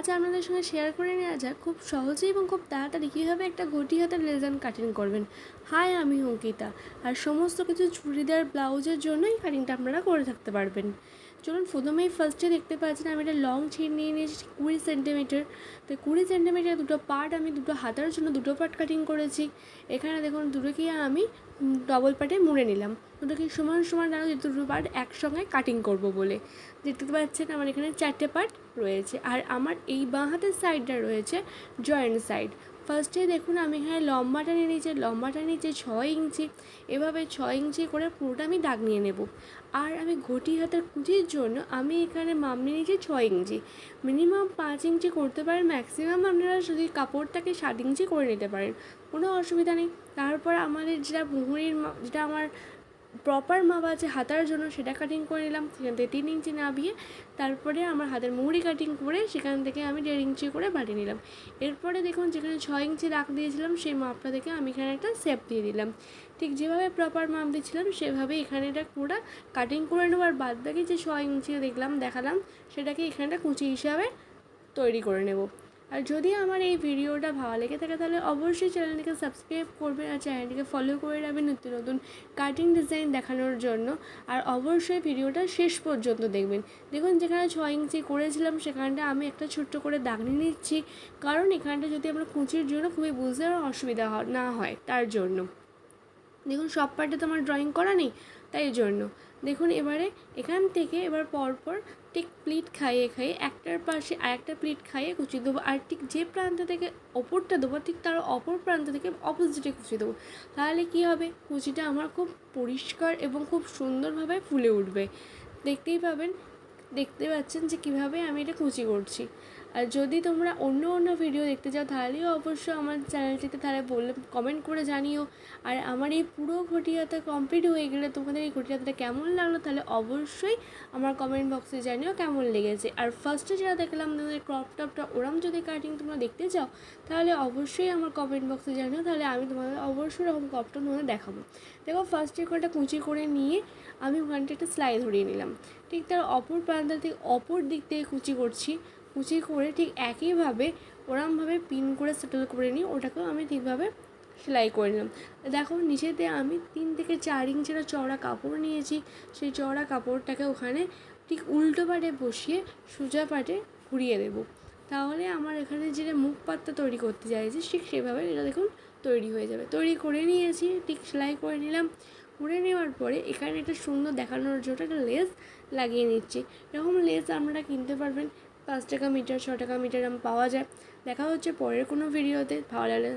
আজ আপনাদের সঙ্গে শেয়ার করে নেওয়া যাক খুব সহজেই এবং খুব তাড়াতাড়ি কীভাবে একটা ঘটি হাতের লেজান কাটিং করবেন। হাই আমি অঙ্কিতা। আর সমস্ত কিছু চুড়িদার, ব্লাউজের জন্যই কাটিংটা আপনারা করে থাকতে পারবেন। চলুন, প্রথমেই ফার্স্টে দেখতে পাচ্ছেন, আমি একটা লং ছিঁড় নিয়ে নিয়েছি কুড়ি সেন্টিমিটার তো কুড়ি সেন্টিমিটার দুটো পার্ট আমি দুটো হাতার জন্য দুটো পার্ট কাটিং করেছি। এখানে দেখুন দুটোকে আমি ডবল পার্টে মুড়ে নিলাম। দুটোকে সমান সমান যে দুটো পার্ট একসঙ্গে কাটিং করব বলে। দেখতে পাচ্ছেন আমার এখানে চারটে পার্ট রয়েছে। আর আমার এই বাঁ হাতের সাইডটা রয়েছে জয়েন্ট সাইড ফার্স্টে দেখুন, আমি এখানে লম্বাটা নিয়ে নিয়েছি, লম্বাটা নিয়েছি ছয় ইঞ্চি। এভাবে ছয় ইঞ্চি করে পুরোটা আমি দাগ নিয়ে নেব। আর আমি ঘটি হাতের কুচির জন্য আমি এখানে মাপ নিয়ে নিয়েছি ছয় ইঞ্চি। মিনিমাম পাঁচ ইঞ্চি করতে পারেন ম্যাক্সিমাম আপনারা যদি কাপড়টাকে সাত ইঞ্চি করে নিতে পারেন, কোনো অসুবিধা নেই। তারপর আমাদের যেটা মুহুরির যেটা আমার প্রপার মাপ আছে হাতার জন্য সেটা কাটিং করে নিলাম, সেখান থেকে তিন ইঞ্চি নামিয়ে তারপরে আমার হাতের মুড়ি কাটিং করে সেখান থেকে আমি দেড় ইঞ্চি করে বাড়িয়ে নিলাম। এরপরে দেখুন যেখানে ছয় ইঞ্চি রাখ দিয়েছিলাম, সেই মাপটা থেকে আমি এখানে একটা সেপ দিয়ে দিলাম। ঠিক যেভাবে প্রপার মাপ দিয়েছিলাম সেভাবে এখানে এটা পুরো কাটিং করে নেব আর বাদ বাকি যে ছয় ইঞ্চি দেখলাম, দেখালাম, সেটাকে এখানটা কুচি হিসাবে তৈরি করে নেব। আর যদি আমার এই ভিডিওটা ভালো লেগে থাকে, তাহলে অবশ্যই চ্যানেলটিকে সাবস্ক্রাইব করবেন আর চ্যানেলটিকে ফলো করে রাখবেন নতুন নতুন কাটিং ডিজাইন দেখানোর জন্য। আর অবশ্যই ভিডিওটা শেষ পর্যন্ত দেখবেন। দেখুন, যেখানে ছয় ইঞ্চি করেছিলাম, সেখানটা আমি একটা ছোট্ট করে দাগ নিয়ে নিচ্ছি। কারণ এখানটা যদি আমরা কুচির জন্য খুবই বুঝতে অসুবিধা না হয় তার জন্য। দেখুন, সব পার্টে তো আমার ড্রয়িং করা নেই, তাই জন্য। দেখুন, এবারে এখান থেকে এবার পরপর ঠিক প্লিট খাইয়ে খাইয়ে একটার পাশে আর একটা প্লিট খাইয়ে কুচি দেবো। আর ঠিক যে প্রান্ত থেকে ওপরটা দেবো, ঠিক তার অপর প্রান্ত থেকে অপোজিটে কুচি দেবো। তাহলে কী হবে? কুচিটা আমার খুব পরিষ্কার এবং খুব সুন্দরভাবে ফুলে উঠবে। দেখতেই পাবেন, দেখতে পাচ্ছেন যে কীভাবে আমি এটা কুচি করছি। আর যদি তোমরা অন্য অন্য ভিডিও দেখতে চাও, তাহলেও অবশ্যই আমার চ্যানেলটিতে তাহলে বললে কমেন্ট করে জানিও। আর আমার এই পুরো ঘটিয়াতে কমপ্লিট হয়ে গেলে তোমাদের এই ঘটিয়াতে কেমন লাগল, তাহলে অবশ্যই আমার কমেন্ট বক্সে জানিও কেমন লেগেছে। আর ফার্স্টে যেটা দেখলাম তোমাদের ক্রপ টপটা ওরম যদি কাটিং তোমরা দেখতে চাও, তাহলে অবশ্যই আমার কমেন্ট বক্সে জানিও, তাহলে আমি তোমাদের অবশ্যই এরকম ক্রপ টপ তোমাদের দেখাবো। দেখো ফার্স্টে কটা কুচি করে নিয়ে আমি ওখানটা একটা সেলাই ধরিয়ে নিলাম। ঠিক তার অপর প্রান্ত থেকে অপর দিক থেকে কুচি করছি। কুচি করে ঠিক একইভাবে ওরমভাবে পিন করে সেটেল করে নিই ওটাকেও আমি ঠিকভাবে সেলাই করে নিলাম। দেখো নিচেতে আমি তিন থেকে চার ইঞ্চের চওড়া কাপড় নিয়েছি। সেই চওড়া কাপড়টাকে ওখানে ঠিক উল্টো পাটে বসিয়ে সোজা পাটে ঘুরিয়ে দেবো। তাহলে আমার এখানে যেটা মুখ পাত্তা তৈরি করতে চাইছি ঠিক সেভাবে এটা দেখুন তৈরি হয়ে যাবে। তৈরি করে নিয়েছি, ঠিক সেলাই করে নিলাম। করে নেওয়ার পরে এখানে একটা সুন্দর দেখানোর জন্য একটা লেস লাগিয়ে নিচ্ছি। এরকম লেস আপনারা কিনতে পারবেন। পাঁচ টাকা মিটার, ছ টাকা মিটার পাওয়া যায়। দেখা হচ্ছে পরের কোনো ভিডিওতে। ভালো লাগলে